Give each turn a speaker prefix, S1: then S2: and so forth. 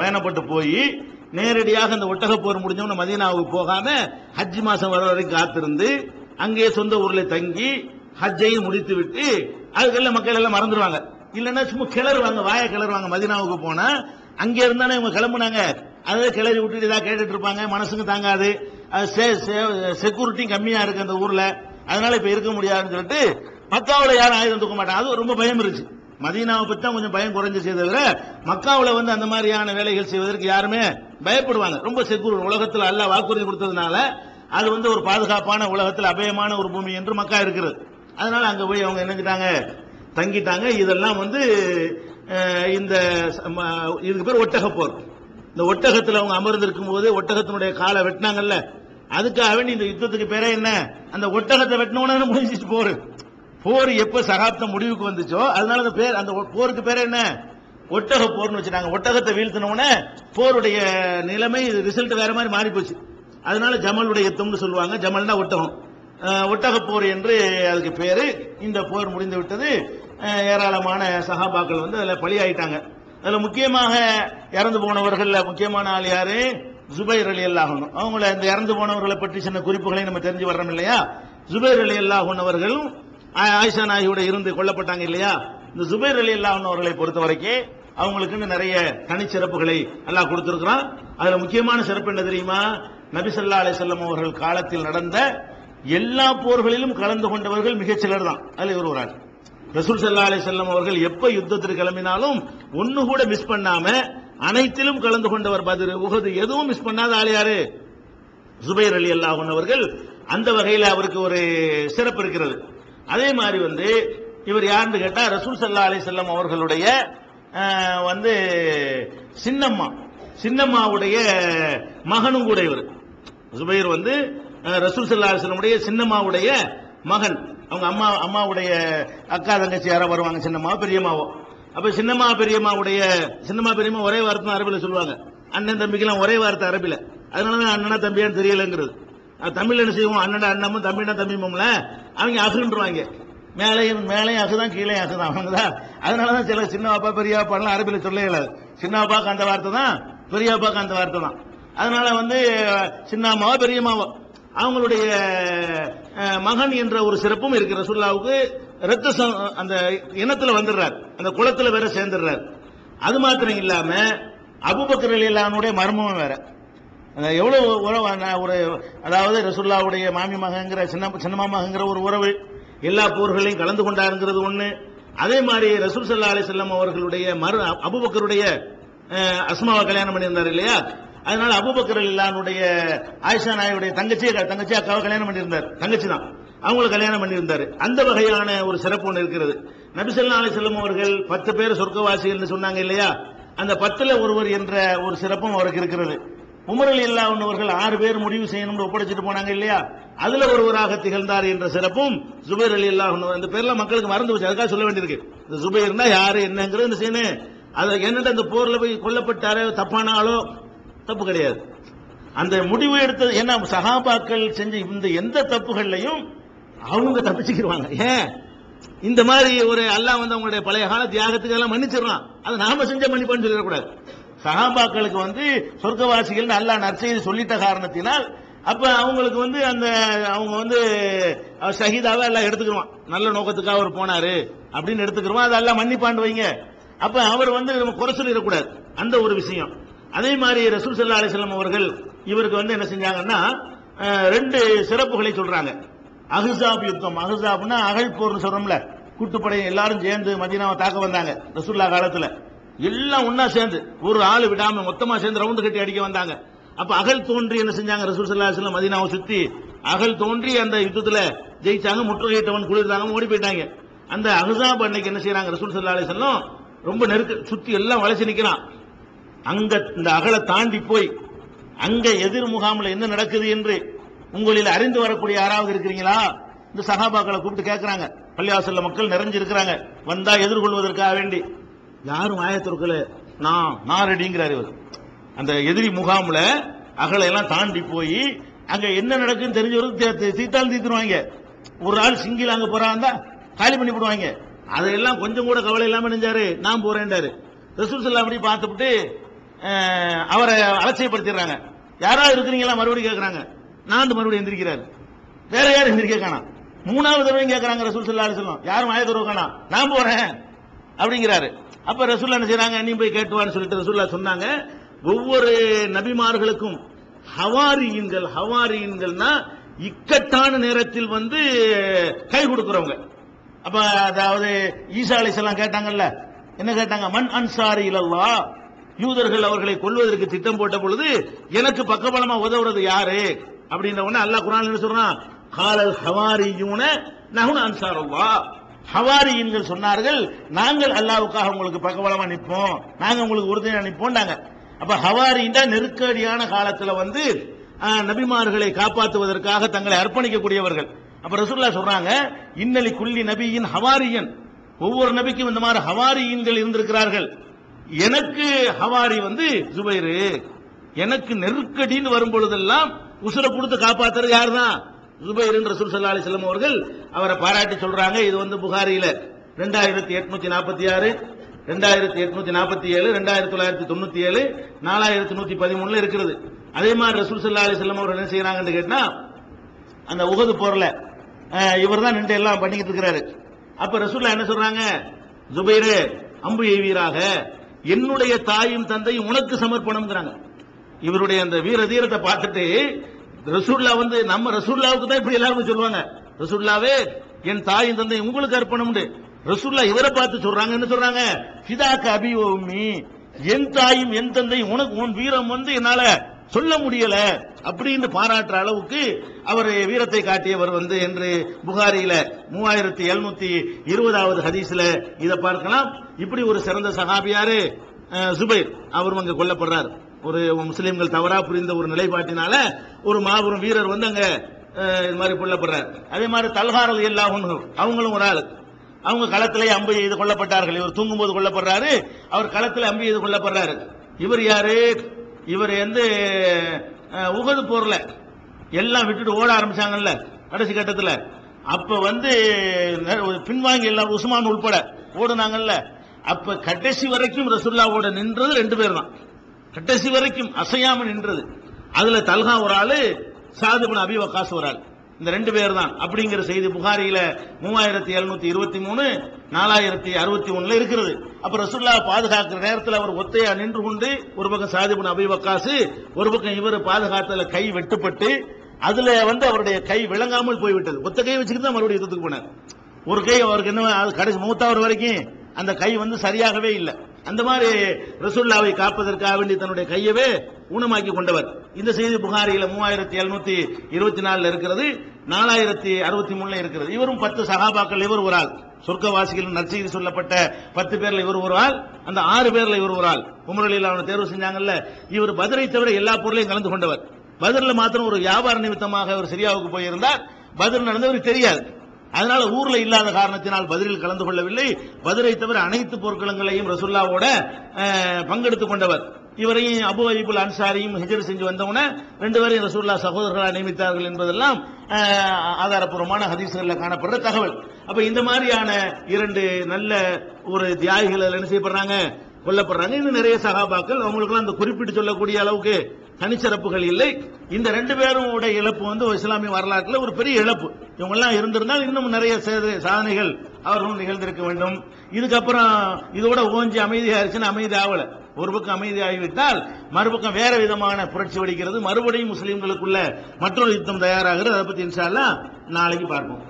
S1: பயணப்பட்டு போய் நேரடியாக அந்த ஒட்டக போர் முடிஞ்சவன மதீனாவுக்கு போகாம ஹஜ் மாசம் வர வரைக்கும் காத்திருந்து அங்கேயே சொந்த ஊர்ல தங்கி ஹஜ்ஜையும் முடித்து விட்டு அதுக்கெல்லாம் மக்கள் எல்லாம் மறந்துடுவாங்க இல்லைன்னா சும்மா கிளறுவாங்க வாய கிளறுவாங்க. மதீனாவுக்கு போனா அங்கே இருந்தானே இவங்க கிளம்புனாங்க. அதை கிளறி விட்டுட்டு இதாக கேட்டுட்டு இருப்பாங்க. மனசுக்கு தாங்காது. செக்யூரிட்டியும் கம்மியா இருக்கு அந்த ஊர்ல. அதனால இப்ப இருக்க முடியாதுன்னு சொல்லிட்டு மக்காவுல யாரும் ஆயுதம் தூக்க மாட்டாங்க. அது ரொம்ப பயம் இருந்துச்சு. மதீனாவை பற்றி தான் கொஞ்சம் பயம் குறைஞ்சிச்சே தவிர மக்காவில் வந்து அந்த மாதிரியான வேலைகள் செய்வதற்கு யாருமே பயப்படுவாங்க. ரொம்ப செக்யூர் உலகத்தில் அல்ல வாக்குறுதி கொடுத்ததுனால அது வந்து ஒரு பாதுகாப்பான உலகத்தில் அபயமான ஒரு பூமி என்று மக்கா இருக்கிறது. அதனால் அங்கே போய் அவங்க என்னஞ்சிட்டாங்க தங்கிட்டாங்க. இதெல்லாம் வந்து இந்த ம- இதுக்கு பேர் ஒட்டக போர். இந்த ஒட்டகத்தில் அவங்க அமர்ந்திருக்கும் போது ஒட்டகத்தினுடைய காலை வெட்டினாங்கல்ல அதுக்காக வேண்டி இந்த யுத்தத்துக்கு பேரே என்ன? அந்த ஒட்டகத்தை வெட்டினோன்னு முடிஞ்சிட்டு போரு. போர் எப்ப சகாப்தம் முடிவுக்கு வந்துச்சோ அதனால அந்த பேர் அந்த போருக்கு பேர் என்ன? ஒட்டக போர்னு வச்சுட்டாங்க. ஒட்டகத்தை வீழ்த்தினோடனே போருடைய நிலைமை ரிசல்ட் வேற மாதிரி மாறி போச்சு அதனால ஜமலுடைய யுத்தம்னு சொல்லுவாங்க. ஜமல்னா ஒட்டகம். ஒட்டக போர் என்று அதுக்கு பேரு. இந்த போர் முடிந்து விட்டது. ஏராளமான சகாபாக்கள் வந்து அதில் பலியாயிட்டாங்க. அதில் முக்கியமாக இறந்து போனவர்களில் முக்கியமான ஆள் யாரு? ஜுபைர் அலி அல்லாஹனும் அவங்கள இந்த இறந்து போனவர்களை பற்றி சின்ன குறிப்புகளை நம்ம தெரிஞ்சு வர்றோம் இல்லையா? ஜுபைர் அலி அல்லாஹன் அவர்களும் ஆயிஷா நாயோட இருந்து கொல்லப்பட்டாங்க இல்லையா? இந்த ஜுபைர் அலி அல்லா அவர்களை பொறுத்த வரைக்கும் அவங்களுக்குன்னு நிறைய தனிச்சிறப்புகளை அல்லாஹ் கொடுத்திருக்கிறான். அதுல முக்கியமான சிறப்பு என்ன தெரியுமா? நபிசல்லா அலிசல்லம் அவர்கள் காலத்தில் நடந்த எல்லா போர்களிலும் கலந்து கொண்டவர்கள் மிகச்சிலர் தான். அதில் இவர் ஒரு ஆள். ரசூல் சல்லா அலி செல்லம் அவர்கள் எப்ப யுத்தத்திற்கு கிளம்பினாலும் ஒன்னு கூட மிஸ் பண்ணாம அனைத்திலும் கலந்து கொண்டவர் பதில் உகது. எதுவும் மிஸ் பண்ணாத ஆள் யாரு? ஜுபைர் அலி அல்லாஹ் அவர்கள். அந்த வகையில் அவருக்கு ஒரு சிறப்பு இருக்கிறது. அதே மாதிரி வந்து இவர் யாருன்னு கேட்டால் ரசூல் சல்லா அலி செல்லம் அவர்களுடைய வந்து சின்னம்மா. சின்னம்மாவுடைய மகனும் கூட இவர். ஜுபைர் வந்து ரசூல் சல்லா அலிஸ்லமுடைய சின்னம்மாவுடைய மகன். அவங்க அம்மா அம்மாவுடைய அக்கா தங்கச்சி யாரோ வருவாங்க சின்னம்மாவோ பெரியம்மாவோ. அப்போ சின்னம்மா பெரியம்மாவுடைய சின்னம்மா பெரியம்மா ஒரே வார்த்தை அரபில் சொல்லுவாங்க. அண்ணன் தம்பிக்கெல்லாம் ஒரே வார்த்தை அதனால தான் அண்ணனா தம்பியான்னு தெரியலைங்கிறது. தமிழ் என்ன செய்வோம்? அண்ணடா அண்ணமும் தம்பினா தம்பிமும்ல அவங்க அசுன்றுவாங்க மேலையும் மேலையும் அசுதான் கீழே அவங்களா அதனால தான் சில சின்ன அப்பா பெரிய அப்பாலாம் அரபில சொல்ல இயலாது சின்ன அப்பாவுக்கு அந்த வார்த்தை தான் பெரிய அந்த வார்த்தை தான். அதனால வந்து சின்னம்மாவோ பெரியம்மாவோ அவங்களுடைய மகன் என்ற ஒரு சிறப்பும் இருக்கு. ரசுல்லாவுக்கு ரத்த அந்த இனத்துல வந்துடுறார். அந்த குளத்துல வேற சேர்ந்துடுறார். அது மாத்திரம் இல்லாம அபுபக்கர் அலிலானுடைய மர்மம் வேற. அந்த எவ்வளவு உறவு? ஒரு அதாவது ரசுல்லாவுடைய மாமி மகங்கிற சின்ன சின்னமா மகங்கிற ஒரு உறவு. எல்லா போர்களையும் கலந்து கொண்டாருங்கிறது ஒண்ணு. அதே மாதிரி ரசூல் சல்லா அலிசல்லாம் அவர்களுடைய மறு அபுபக்கருடைய அஸ்மாவை கல்யாணம் பண்ணியிருந்தார் இல்லையா? அதனால அபுபக்கர் இல்லானுடைய ஆயிஷா நாயுடைய தங்கச்சி தங்கச்சி அக்காவை கல்யாணம் பண்ணியிருந்தார். தங்கச்சி தான். அவங்களை கல்யாணம் பண்ணியிருந்தாரு. அந்த வகையான ஒரு சிறப்பு ஒன்று இருக்கிறது நபிசல்லா அலிசல்லம் அவர்கள் பத்து பேர் சொர்க்கவாசிகள்னு சொன்னாங்க இல்லையா? அந்த பத்துல ஒருவர் என்ற ஒரு சிறப்பும் அவருக்கு இருக்கிறது. உமர் அலி ஆறு பேர் முடிவு செய்யணும்னு ஒப்படைச்சிட்டு போனாங்க இல்லையா? அதுல ஒருவராக திகழ்ந்தார் என்ற சிறப்பும் ஜுபைர் அலி அல்லா இந்த பேர்லாம் மக்களுக்கு மறந்து போச்சு. அதுக்காக சொல்ல வேண்டியிருக்கு. இந்த ஜுபைர்னா யாரு என்னங்கிறது செய்யணும் அது என்னட்டு அந்த போர்ல போய் கொல்லப்பட்டாரோ தப்பான ஆளோ தப்பு கிடையாது. அந்த முடிவு எடுத்தது ஏன்னா சகாபாக்கள் செஞ்ச இந்த எந்த தப்புகள்லையும் அவங்க தப்பிச்சுக்கிடுவாங்க ஏன்? இந்த மாதிரி ஒரு அல்லாஹ் வந்து அவங்களுடைய பழைய கால தியாகத்துக்கு எல்லாம் மன்னிச்சிடலாம் அது நாம செஞ்ச மன்னிப்பான்னு சொல்லிடக்கூடாது. சகாபாக்களுக்கு வந்து சொர்க்கவாசிகள் நல்லா நற்செய்தி சொல்லிட்ட காரணத்தினால் அப்ப அவங்களுக்கு வந்து அந்த அவங்க வந்து அவர் எல்லாம் எடுத்துக்கிடுவான் நல்ல நோக்கத்துக்காக அவர் போனாரு அப்படின்னு எடுத்துக்கிடுவான் அது எல்லாம் மன்னிப்பாண்டு வைங்க. அப்ப அவர் வந்து நம்ம குறை சொல்லிடக்கூடாது. அந்த ஒரு விஷயம். அதே மாதிரி ரசூல் சல்லா அலிஸ்லாம் அவர்கள் இவருக்கு வந்து என்ன செஞ்சாங்கன்னா ரெண்டு சிறப்புகளை சொல்றாங்க. அஹ்ஸாப் யுத்தம். அஹ்ஸாப்னா அகழ்போர்னு சொல்றோம்ல. கூட்டுப்படை எல்லாரும் சேர்ந்து மதீனாவை தாக்க வந்தாங்க ரசூல்லா காலத்துல. எல்லாம் ஒன்னா சேர்ந்து. ஒரு ஆள் விடாம மொத்தமா சேர்ந்து ரவுண்டு கட்டி அடிக்க வந்தாங்க. அப்ப அகல் தோன்றி என்ன செஞ்சாங்க? ரசூல் சல்லா மதினாவை மதீனாவை சுத்தி அகல் தோன்றி அந்த யுத்தத்துல ஜெயிச்சாங்க. முற்றுகையிட்டவன் குளிர்ந்தாங்க. ஓடி போயிட்டாங்க. அந்த அஹ்ஸாப் அன்னைக்கு என்ன செய்யறாங்க? ரசூல் சல்லா அலிஸ்லாம் ரொம்ப நெருக்க சுத்தி எல்லாம் வளைச்சு நிக்கிறான். அங்க இந்த அகலை தாண்டி போய் அங்க எதிர் முகாமில் என்ன நடக்குது என்று உங்களில் அறிந்து வரக்கூடிய யாராவது இருக்கிறீங்களா? இந்த சகாபாக்களை கூப்பிட்டு கேட்கிறாங்க பள்ளிவாசல்ல மக்கள் நிறைஞ்சு இருக்கிறாங்க வந்தா எதிர்கொள்வதற்காக வேண்டி. யாரும் ஆயத்திற்குள்ள நான் நான் ரெடிங்கிறார் இவர். அந்த எதிரி முகாமில் அகலை எல்லாம் தாண்டி போய் அங்கே என்ன நடக்குன்னு தெரிஞ்சவருக்கு தீத்தால் தீத்துருவாங்க. ஒரு ஆள் சிங்கிள் அங்கே போறாங்க காலி பண்ணி போடுவாங்க. அதையெல்லாம் கொஞ்சம் கூட கவலை இல்லாமல் நினைஞ்சாரு நான் போறேன்டாரு. ரசூல் அப்படி பார்த்துட்டு அவரை அலட்சியப்படுத்திடுறாங்க. யாராவது இருக்கிறீங்களா? மறுபடியும் கேட்குறாங்க நான் வந்து மறுபடியும் எந்திரிக்கிறாரு. வேற யாரும் எந்திரிக்க காணாம் மூணாவது தடவை கேட்குறாங்க ரசூல் சல்லா அலிஸ்லாம் யாரும் ஆய காணா? நான் போறேன். அப்படிங்கிறாரு. அப்ப ரசூல்லா என்ன செய்யறாங்க நீ போய் கேட்டுவான்னு சொல்லிட்டு ரசூல்லா சொன்னாங்க. ஒவ்வொரு நபிமார்களுக்கும் ஹவாரியின்கள் ஹவாரியின்கள்னா இக்கட்டான நேரத்தில் வந்து கை கொடுக்குறவங்க. அப்ப அதாவது ஈசா அலிசல்லாம் கேட்டாங்கல்ல என்ன கேட்டாங்க? மண் அன்சாரி இல்லல்லா யூதர்கள் அவர்களை கொல்வதற்கு திட்டம் போட்ட பொழுது எனக்கு பக்கபலமா உதவுறது யாரு? அப்படின்ற உடனே அல்லாஹ் குரான் என்ன சொல்றான்? காலல் ஹவாரியூன நகுன அன்சாரல்லா. ஹவாரியின்கள் சொன்னார்கள் நாங்கள் அல்லாவுக்காக உங்களுக்கு பக்கபலமா நிற்போம் நாங்க உங்களுக்கு உறுதியா நிற்போம்டாங்க அப்ப ஹவாரின்னா நெருக்கடியான காலத்துல வந்து நபிமார்களை காப்பாற்றுவதற்காக தங்களை அர்ப்பணிக்கக்கூடியவர்கள். அப்ப ரசூல்லா சொல்றாங்க இன்னலி குள்ளி நபியின் ஹவாரியன். ஒவ்வொரு நபிக்கும் இந்த மாதிரி ஹவாரியன்கள் இருந்திருக்கிறார்கள். எனக்கு ஹவாரி வந்து ஜுபைரு. எனக்கு நெருக்கடின்னு வரும் பொழுதெல்லாம் உசுரை கொடுத்து காப்பாத்துறது யாருதான்? தான் என்ற ரசூல் சல்லா அலைஹி அவர்கள் அவரை பாராட்டி சொல்றாங்க. இது வந்து புகாரியில ரெண்டாயிரத்தி எட்நூத்தி நாற்பத்தி ஆறு ரெண்டாயிரத்தி எட்நூத்தி நாற்பத்தி ஏழு ரெண்டாயிரத்தி தொள்ளாயிரத்தி தொண்ணூத்தி ஏழு நாலாயிரத்தி நூத்தி பதிமூணுல இருக்கிறது அதே மாதிரி ரசூல் சல்லா அலி செல்லம் அவர்கள் என்ன செய்யறாங்கன்னு கேட்டா அந்த உகது போர்ல இவர் தான் நின்று எல்லாம் பண்ணிக்கிட்டு இருக்கிறாரு. அப்ப ரசூல்லா என்ன சொல்றாங்க? ஜுபைரு அம்பு எய்வீராக என்னுடைய தாயும் தந்தையும் உனக்கு சமர்ப்பணம்ங்கிறாங்க. இவருடைய அந்த வீர தீரத்தை பார்த்துட்டு ரசூல்லா வந்து நம்ம ரசூல்லாவுக்கு தான் இப்படி எல்லாரும் சொல்லுவாங்க. ரசூல்லாவே என் தாயும் தந்தை உங்களுக்கு அர்ப்பணம்னு ரசூல்லா இவரை பார்த்து சொல்றாங்க என்ன சொல்றாங்க? ஃபிதாக்க அபி உம்மி என் தாயும் என் தந்தையும் உனக்கு உன் வீரம் வந்து என்னால சொல்ல முடியல அப்படின்னு பாராட்டுற அளவுக்கு அவர் வீரத்தை காட்டியவர் வந்து என்று புகாரியில மூவாயிரத்தி எழுநூத்தி இருபதாவது ஹதீஸ்ல இதை பார்க்கலாம். இப்படி ஒரு சிறந்த சகாபியாரு சுபைர் அவர் அவரும் அங்க கொல்லப்படுறார். ஒரு முஸ்லீம்கள் தவறா புரிந்த ஒரு நிலைப்பாட்டினால ஒரு மாபெரும் வீரர் வந்து அங்க இது மாதிரி கொல்லப்படுறார். அதே மாதிரி தல்காரல் எல்லா அவங்களும் ஒரு ஆள். அவங்க களத்திலே அம்பு எய்து கொல்லப்பட்டார்கள். இவர் தூங்கும்போது கொல்லப்படுறாரு. அவர் களத்தில் அம்பு எய்து கொல்லப்படுறாரு. இவர் யாரு? இவர் வந்து உகது போரில் எல்லாம் விட்டுட்டு ஓட ஆரம்பிச்சாங்கல்ல கடைசி கட்டத்தில். அப்ப வந்து பின்வாங்கி எல்லாம் உஸ்மான் உட்பட ஓடுனாங்கல்ல. அப்ப கடைசி வரைக்கும் ரசுல்லாவோட நின்றது ரெண்டு பேர் தான் கடைசி வரைக்கும் அசையாம நின்றது. அதுல தல்கா ஒரு ஆளு சாதுபின் அபிவகாஸ் ஒரு ஆள். இந்த ரெண்டு பேர் தான் அப்படிங்கிற செய்தி புகாரியில மூவாயிரத்தி எழுநூத்தி இருபத்தி மூணு நாலாயிரத்தி அறுபத்தி ஒண்ணுல இருக்கிறது. அப்ப ரசுல்லா பாதுகாக்கிற நேரத்தில் அவர் ஒத்தையா நின்று கொண்டு ஒரு பக்கம் சாதிபின் அபிவகாசு ஒரு பக்கம் இவர் பாதுகாத்துல கை வெட்டுப்பட்டு அதுல வந்து அவருடைய கை விளங்காமல் போய்விட்டது. ஒத்த கை வச்சுக்கிட்டு தான் மறுபடியும் யுத்தத்துக்கு போனார். ஒரு கை அவருக்கு என்ன கடைசி மூத்தாவர் வரைக்கும் அந்த கை வந்து சரியாகவே இல்லை. அந்த மாதிரி ரசுல்லாவை காப்பதற்காக வேண்டி தன்னுடைய கையவே ஊனமாக்கி கொண்டவர். இந்த செய்தி புகாரியில மூவாயிரத்தி எழுநூத்தி இருபத்தி நாலுல இருக்கிறது நாலாயிரத்தி அறுபத்தி மூணுல இருக்கிறது. இவரும் பத்து சகாபாக்கள் இவர் ஒரு ஆள். சொர்க்கவாசிகள் நற்செய்தி சொல்லப்பட்ட பத்து பேர்ல இவர் ஒரு ஆள். அந்த ஆறு பேர்ல இவர் ஒரு ஆள். உமரலில் அவனை தேர்வு செஞ்சாங்கல்ல இவர் பதிலை தவிர எல்லா பொருளையும் கலந்து கொண்டவர். பதிரில் மாத்திரம் ஒரு வியாபார நிமித்தமாக அவர் சிரியாவுக்கு போயிருந்தார். பதில் நடந்தவர் தெரியாது. அதனால ஊர்ல இல்லாத காரணத்தினால் பதிலில் கலந்து கொள்ளவில்லை. பதிலை தவிர அனைத்து போர்க்களங்களையும் ரசுல்லாவோட பங்கெடுத்துக் கொண்டவர். இவரையும் அபு அபிபுல் அன்சாரியும் ஹிஜர் செஞ்சு வந்தவுடனே ரெண்டு பேரும் ரசூல்லா சகோதரர்களாக நியமித்தார்கள் என்பதெல்லாம் ஆதாரப்பூர்வமான ஹதீஸ்களில் காணப்படுற தகவல். அப்ப இந்த மாதிரியான இரண்டு நல்ல ஒரு தியாகிகள் என்ன செய்யப்படுறாங்க? கொல்லப்படுறாங்க. இன்னும் நிறைய சகாபாக்கள் அவங்களுக்குலாம் அந்த குறிப்பிட்டு சொல்லக்கூடிய அளவுக்கு தனிச்சிறப்புகள் இல்லை. இந்த ரெண்டு பேரும் உடைய இழப்பு வந்து ஒரு இஸ்லாமிய வரலாற்றில் ஒரு பெரிய இழப்பு. இவங்கெல்லாம் இருந்திருந்தால் இன்னும் நிறைய சேத- சாதனைகள் அவர்களும் நிகழ்ந்திருக்க வேண்டும். இதுக்கப்புறம் இதோட ஓஞ்சி அமைதியாயிருச்சுன்னு அமைதி ஆகல ஒரு பக்கம் அமைதியாகிவிட்டால் மறுபக்கம் வேற விதமான புரட்சி வெடிக்கிறது. மறுபடியும் முஸ்லீம்களுக்குள்ள மற்றொரு யுத்தம் தயாராகிறது. அதை பத்தி இன்ஷால்லாம் நாளைக்கு பார்ப்போம்.